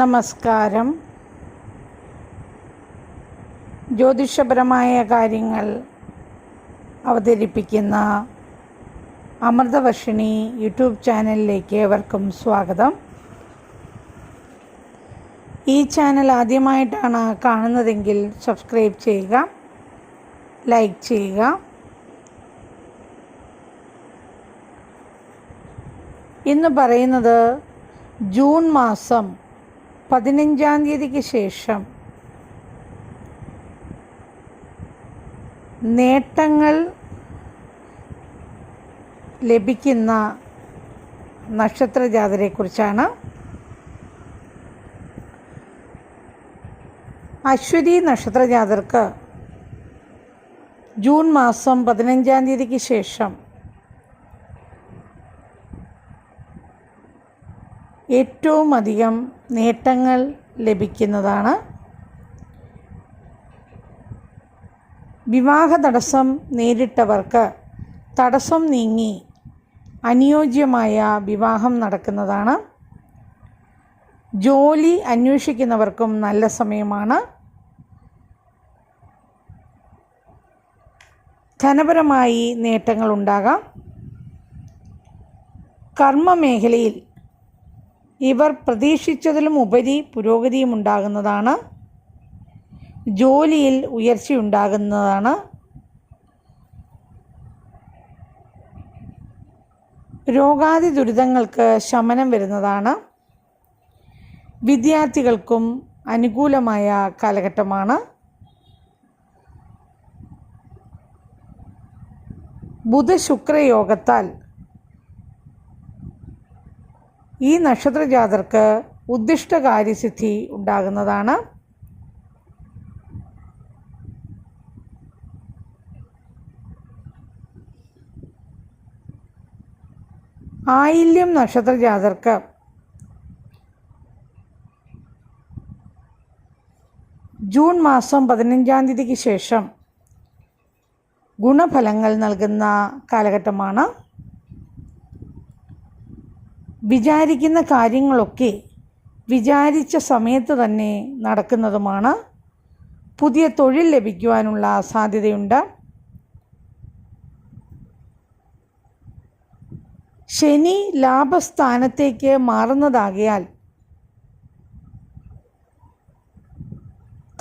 നമസ്കാരം. ജ്യോതിഷപരമായ കാര്യങ്ങൾ അവതരിപ്പിക്കുന്ന അമൃതവർഷിണി യൂട്യൂബ് ചാനലിലേക്ക് ഏവർക്കും സ്വാഗതം. ഈ ചാനൽ ആദ്യമായിട്ടാണ് കാണുന്നതെങ്കിൽ സബ്സ്ക്രൈബ് ചെയ്യുക ലൈക്ക് ചെയ്യുക. ഇന്ന് പറയുന്നത് ജൂൺ മാസം പതിനഞ്ചാം തീയതിക്ക് ശേഷം നേട്ടങ്ങൾ ലഭിക്കുന്ന നക്ഷത്ര ജാതരെക്കുറിച്ചാണ് അശ്വതി നക്ഷത്ര ജാതർക്ക് ജൂൺ മാസം പതിനഞ്ചാം തീയതിക്ക് ശേഷം ഏറ്റവും അധികം നേട്ടങ്ങൾ ലഭിക്കുന്നതാണ്. വിവാഹ തടസ്സം നേരിട്ടവർക്ക് തടസ്സം നീങ്ങി അനുയോജ്യമായ വിവാഹം നടക്കുന്നതാണ്. ജോലി അന്വേഷിക്കുന്നവർക്കും നല്ല സമയമാണ്. ധനപരമായി നേട്ടങ്ങളുണ്ടാകാം. കർമ്മമേഖലയിൽ ഇവർ പ്രതീക്ഷിച്ചതിലും ഉപരി പുരോഗതിയും ഉണ്ടാകുന്നതാണ് ജോലിയിൽ ഉയർച്ചയുണ്ടാകുന്നതാണ്. രോഗാതി ദുരിതങ്ങൾക്ക് ശമനം വരുന്നതാണ്. വിദ്യാർത്ഥികൾക്കും അനുകൂലമായ കാലഘട്ടമാണ്. ബുധ ബുധശുക്രയോഗത്താൽ ഈ നക്ഷത്ര ജാതർക്ക് കാര്യസിദ്ധി ഉണ്ടാകുന്നതാണ്. ആയില്യം നക്ഷത്ര ജാതർക്ക് ജൂൺ മാസം പതിനഞ്ചാം തീയതിക്ക് ശേഷം ഗുണഫലങ്ങൾ നൽകുന്ന കാലഘട്ടമാണ്. വിചാരിക്കുന്ന കാര്യങ്ങളൊക്കെ വിചാരിച്ച സമയത്ത് തന്നെ നടക്കുന്നതുമാണ്. പുതിയ തൊഴിൽ ലഭിക്കുവാനുള്ള സാധ്യതയുണ്ട്. ശനി ലാഭസ്ഥാനത്തേക്ക് മാറുന്നതാകിയാൽ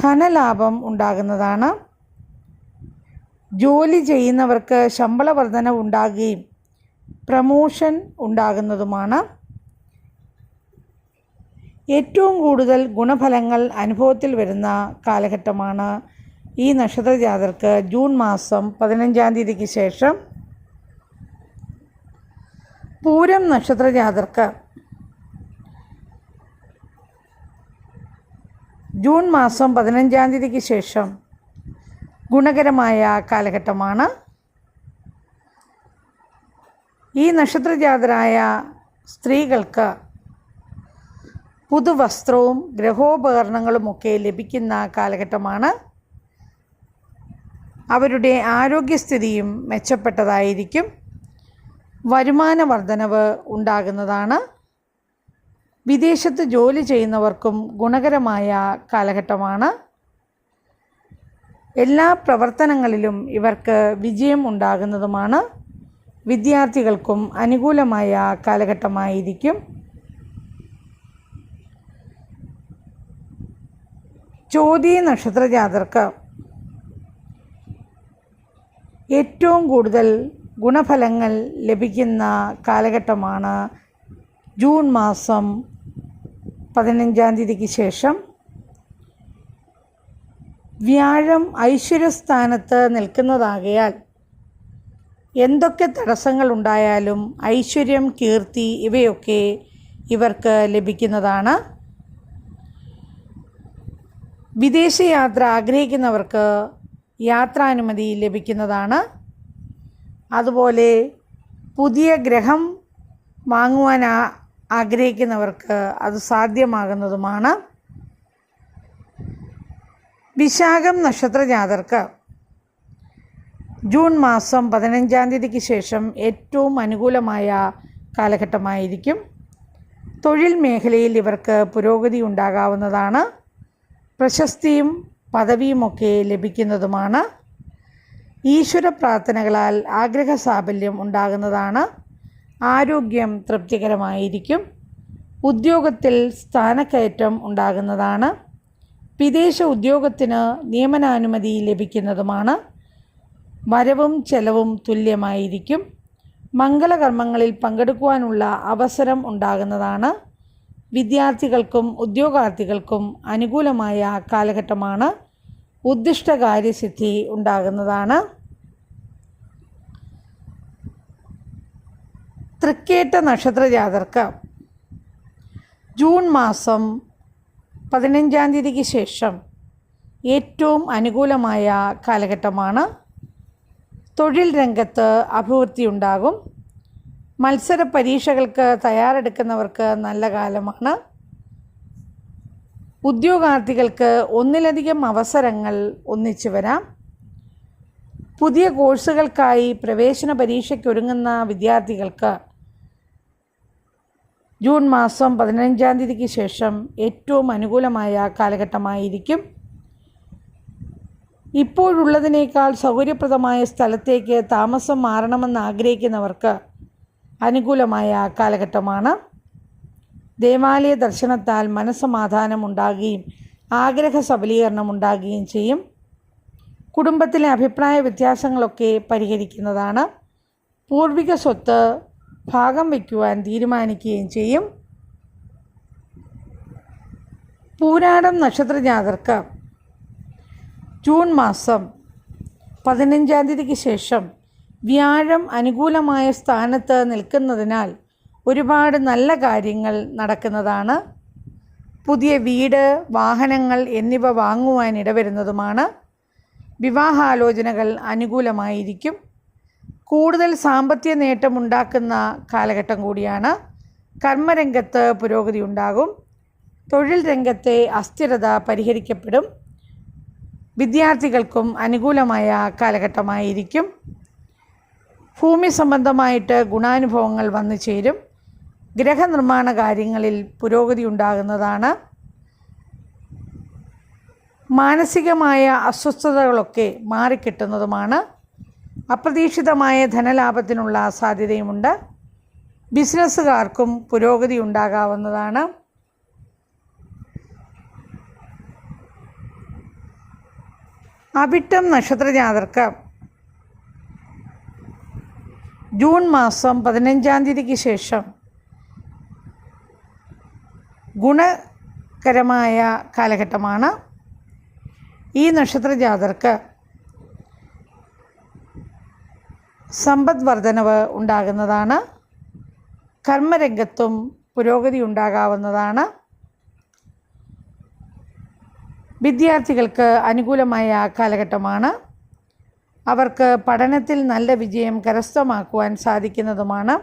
ധനലാഭം ഉണ്ടാകുന്നതാണ്. ജോലി ചെയ്യുന്നവർക്ക് ശമ്പള വർധന ഉണ്ടാകുകയും പ്രമോഷൻ ഉണ്ടാകുന്നതുമാണ്. ഏറ്റവും കൂടുതൽ ഗുണഫലങ്ങൾ അനുഭവത്തിൽ വരുന്ന കാലഘട്ടമാണ് ഈ നക്ഷത്ര ജാതർക്ക് ജൂൺ മാസം പതിനഞ്ചാം തീയതിക്ക് ശേഷം. പൂരം നക്ഷത്ര ജാതർക്ക് ജൂൺ മാസം പതിനഞ്ചാം തീയതിക്ക് ശേഷം ഗുണകരമായ കാലഘട്ടമാണ്. ഈ നക്ഷത്രജാതരായ സ്ത്രീകൾക്ക് പുതുവസ്ത്രവും ഗ്രഹോപകരണങ്ങളുമൊക്കെ ലഭിക്കുന്ന കാലഘട്ടമാണ്. അവരുടെ ആരോഗ്യസ്ഥിതിയും മെച്ചപ്പെട്ടതായിരിക്കും. വരുമാന വർധനവ് ഉണ്ടാകുന്നതാണ്. വിദേശത്ത് ജോലി ചെയ്യുന്നവർക്കും ഗുണകരമായ കാലഘട്ടമാണ്. എല്ലാ പ്രവർത്തനങ്ങളിലും ഇവർക്ക് വിജയം ഉണ്ടാകുന്നതുമാണ്. വിദ്യാർത്ഥികൾക്കും അനുകൂലമായ കാലഘട്ടമായിരിക്കും. ചോതി നക്ഷത്ര ജാതർക്ക് ഏറ്റവും കൂടുതൽ ഗുണഫലങ്ങൾ ലഭിക്കുന്ന കാലഘട്ടമാണ് ജൂൺ മാസം പതിനഞ്ചാം തീയതിക്ക് ശേഷം. വ്യാഴം ഐശ്വര്യസ്ഥാനത്ത് നിൽക്കുന്നതാകയാൽ എന്തൊക്കെ തടസ്സങ്ങൾ ഉണ്ടായാലും ഐശ്വര്യം കീർത്തി ഇവയൊക്കെ ഇവർക്ക് ലഭിക്കുന്നതാണ്. വിദേശയാത്ര ആഗ്രഹിക്കുന്നവർക്ക് യാത്രാനുമതി ലഭിക്കുന്നതാണ്. അതുപോലെ പുതിയ ഗ്രഹം വാങ്ങുവാൻ ആഗ്രഹിക്കുന്നവർക്ക് അത് സാധ്യമാകുന്നതുമാണ്. വിശാഖം നക്ഷത്ര ജാതർക്ക് ജൂൺ മാസം പതിനഞ്ചാം തീയതിക്ക് ശേഷം ഏറ്റവും അനുകൂലമായ കാലഘട്ടമായിരിക്കും. തൊഴിൽ മേഖലയിൽ ഇവർക്ക് പുരോഗതി ഉണ്ടാകാവുന്നതാണ്. പ്രശസ്തിയും പദവിയുമൊക്കെ ലഭിക്കുന്നതുമാണ്. ഈശ്വര പ്രാർത്ഥനകളാൽ ആഗ്രഹ സാഫല്യം ഉണ്ടാകുന്നതാണ്. ആരോഗ്യം തൃപ്തികരമായിരിക്കും. ഉദ്യോഗത്തിൽ സ്ഥാനക്കയറ്റം ഉണ്ടാകുന്നതാണ്. വിദേശ ഉദ്യോഗത്തിന് നിയമനാനുമതി ലഭിക്കുന്നതുമാണ്. വരവും ചെലവും തുല്യമായിരിക്കും. മംഗളകർമ്മങ്ങളിൽ പങ്കെടുക്കുവാനുള്ള അവസരം ഉണ്ടാകുന്നതാണ്. വിദ്യാർത്ഥികൾക്കും ഉദ്യോഗാർത്ഥികൾക്കും അനുകൂലമായ കാലഘട്ടമാണ്. ഉദ്ദിഷ്ട കാര്യസിദ്ധി ഉണ്ടാകുന്നതാണ്. തൃക്കേട്ട നക്ഷത്ര ജാതർക്ക്. ജൂൺ മാസം പതിനഞ്ചാം തീയതിക്ക് ശേഷം ഏറ്റവും അനുകൂലമായ കാലഘട്ടമാണ്. തൊഴിൽ രംഗത്ത് അഭിവൃദ്ധി ഉണ്ടാകും. മത്സര പരീക്ഷകൾക്ക് തയ്യാറെടുക്കുന്നവർക്ക് നല്ല കാലമാണ്. ഉദ്യോഗാർത്ഥികൾക്ക് ഒന്നിലധികം അവസരങ്ങൾ ഒന്നിച്ചു വരാം. പുതിയ കോഴ്സുകൾക്കായി പ്രവേശന പരീക്ഷയ്ക്കൊരുങ്ങുന്ന വിദ്യാർത്ഥികൾക്ക് ജൂൺ മാസം പതിനഞ്ചാം തീയതിക്ക് ശേഷം ഏറ്റവും അനുകൂലമായ കാലഘട്ടമായിരിക്കും. ഇപ്പോഴുള്ളതിനേക്കാൾ സൗകര്യപ്രദമായ സ്ഥലത്തേക്ക് താമസം മാറണമെന്ന് ആഗ്രഹിക്കുന്നവർക്ക് അനുകൂലമായ കാലഘട്ടമാണ്. ദേവാലയ ദർശനത്താൽ മനസ്സമാധാനം ഉണ്ടാകുകയും ആഗ്രഹ സബലീകരണം ഉണ്ടാകുകയും ചെയ്യും. കുടുംബത്തിലെ അഭിപ്രായ വ്യത്യാസങ്ങളൊക്കെ പരിഹരിക്കുന്നതാണ്. പൂർവിക സ്വത്ത് ഭാഗം വയ്ക്കുവാൻ തീരുമാനിക്കുകയും ചെയ്യും. പൂരാടം നക്ഷത്ര ജാതർക്ക് ജൂൺ മാസം പതിനഞ്ചാം തീയതിക്ക് ശേഷം വ്യാഴം അനുകൂലമായ സ്ഥാനത്ത് നിൽക്കുന്നതിനാൽ ഒരുപാട് നല്ല കാര്യങ്ങൾ നടക്കുന്നതാണ്. പുതിയ വീട് വാഹനങ്ങൾ എന്നിവ വാങ്ങുവാൻ ഇടവരുന്നതുമാണ്. വിവാഹാലോചനകൾ അനുകൂലമായിരിക്കും. കൂടുതൽ സാമ്പത്തിക നേട്ടമുണ്ടാക്കുന്ന കാലഘട്ടം കൂടിയാണ്. കർമ്മരംഗത്ത് പുരോഗതി ഉണ്ടാകും. തൊഴിൽ രംഗത്തെ അസ്ഥിരത പരിഹരിക്കപ്പെടും. വിദ്യാർത്ഥികൾക്കും അനുകൂലമായ കാലഘട്ടമായിരിക്കും. ഭൂമി സംബന്ധമായിട്ട് ഗുണാനുഭവങ്ങൾ വന്നു ചേരും. ഗ്രഹനിർമ്മാണ കാര്യങ്ങളിൽ പുരോഗതി ഉണ്ടാകുന്നതാണ്. മാനസികമായ അസ്വസ്ഥതകളൊക്കെ മാറിക്കിട്ടുന്നതുമാണ്. അപ്രതീക്ഷിതമായ ധനലാഭത്തിനുള്ള സാധ്യതയുമുണ്ട്. ബിസിനസ്സുകാർക്കും പുരോഗതി ഉണ്ടാകാവുന്നതാണ്. അവിട്ടം നക്ഷത്രജാതർക്ക് ജൂൺ മാസം പതിനഞ്ചാം തീയതിക്ക് ശേഷം ഗുണകരമായ കാലഘട്ടമാണ് ഈ നക്ഷത്രജാതർക്ക് സമ്പദ് വർധനവ് ഉണ്ടാകുന്നതാണ്. കർമ്മരംഗത്തും പുരോഗതി ഉണ്ടാകാവുന്നതാണ്. വിദ്യാർത്ഥികൾക്ക് അനുകൂലമായ കാലഘട്ടമാണ്. അവർക്ക് പഠനത്തിൽ നല്ല വിജയം കരസ്ഥമാക്കുവാൻ സാധിക്കുന്നതുമാണ്.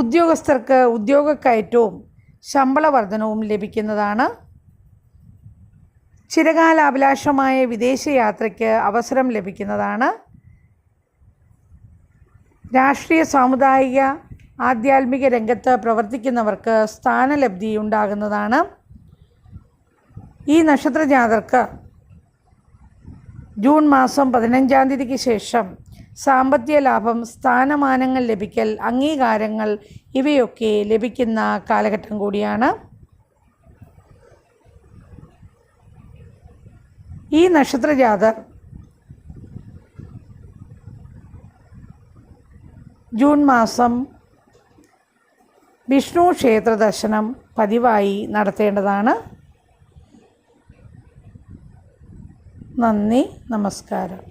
ഉദ്യോഗസ്ഥർക്ക് ഉദ്യോഗക്കയറ്റവും ശമ്പള വർധനവും ലഭിക്കുന്നതാണ്. ചിരകാലാഭിലാഷമായ വിദേശയാത്രയ്ക്ക് അവസരം ലഭിക്കുന്നതാണ്. രാഷ്ട്രീയ സാമുദായിക ആധ്യാത്മിക രംഗത്ത് പ്രവർത്തിക്കുന്നവർക്ക് സ്ഥാനലബ്ധി ഉണ്ടാകുന്നതാണ് ഈ നക്ഷത്ര ജാതർക്ക് ജൂൺ മാസം പതിനഞ്ചാം തീയതിക്ക് ശേഷം സാമ്പത്തിക ലാഭം സ്ഥാനമാനങ്ങൾ ലഭിക്കൽ അംഗീകാരങ്ങൾ ഇവയൊക്കെ ലഭിക്കുന്ന കാലഘട്ടം കൂടിയാണ്. ഈ നക്ഷത്ര ജാതർ ജൂൺ മാസം വിഷ്ണു ക്ഷേത്ര ദർശനം പതിവായി നടത്തേണ്ടതാണ്. നന്ദി നമസ്കാരം